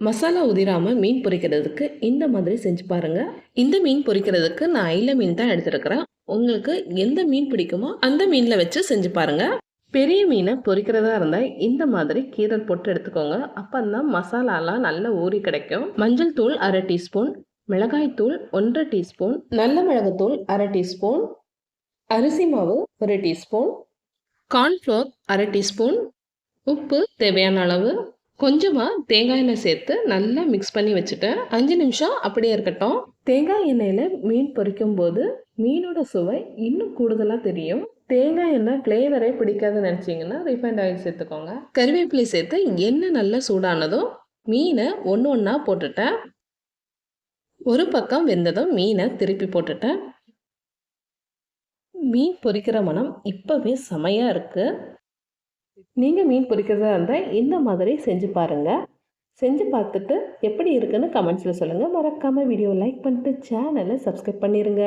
மசாலா உதிராமல் மீன் பொரிக்கிறதுக்கு இந்த மாதிரி செஞ்சு பாருங்கள் இந்த மீன் பொரிக்கிறதுக்கு நான் ஐல மீன் தான் எடுத்துருக்கிறேன். உங்களுக்கு எந்த மீன் பிடிக்குமோ அந்த மீனில் வச்சு செஞ்சு பாருங்கள் பெரிய மீனை பொரிக்கிறதா இருந்தால் இந்த மாதிரி கீரல் போட்டு எடுத்துக்கோங்க. அப்போ தான் மசாலாலாம் நல்லா ஊறி கிடைக்கும். மஞ்சள் தூள் அரை டீஸ்பூன் மிளகாய் தூள் ஒன்றரை டீஸ்பூன் நல்ல மிளகுத்தூள் அரை டீஸ்பூன் அரிசி மாவு ஒரு டீஸ்பூன் கார்ன்ஃப்ளோர் அரை டீஸ்பூன் உப்பு தேவையான அளவு கொஞ்சமாக தேங்காய் எண்ணெய் சேர்த்து நல்லா மிக்ஸ் பண்ணி வச்சுட்டேன் அஞ்சு நிமிஷம் அப்படியே இருக்கட்டும். தேங்காய் எண்ணெயில் மீன் பொரிக்கும் போது மீனோட சுவை இன்னும் கூடுதலாக தெரியும். தேங்காய் எண்ணெய் ஃப்ளேவரே பிடிக்காதுன்னு நினச்சிங்கன்னா ரிஃபைண்ட் ஆயில் சேர்த்துக்கோங்க. கருவேப்பிலை சேர்த்து எண்ணெய் நல்லா சூடானதும் மீனை ஒன்று ஒன்றா போட்டுட்டேன். ஒரு பக்கம் வெந்ததும் மீனை திருப்பி போட்டுட்டேன். மீன் பொரிக்கிற மனம் இப்போவே செமையாக இருக்குது நீங்கள் மீன் பொரிக்கிறதா இருந்தால் இந்த மாதிரி செஞ்சு பாருங்கள் செஞ்சு பார்த்துட்டு எப்படி இருக்குன்னு கமெண்ட்ஸில் சொல்லுங்கள் மறக்காமல் வீடியோ லைக் பண்ணிட்டு சேனலை சப்ஸ்கிரைப் பண்ணிடுங்க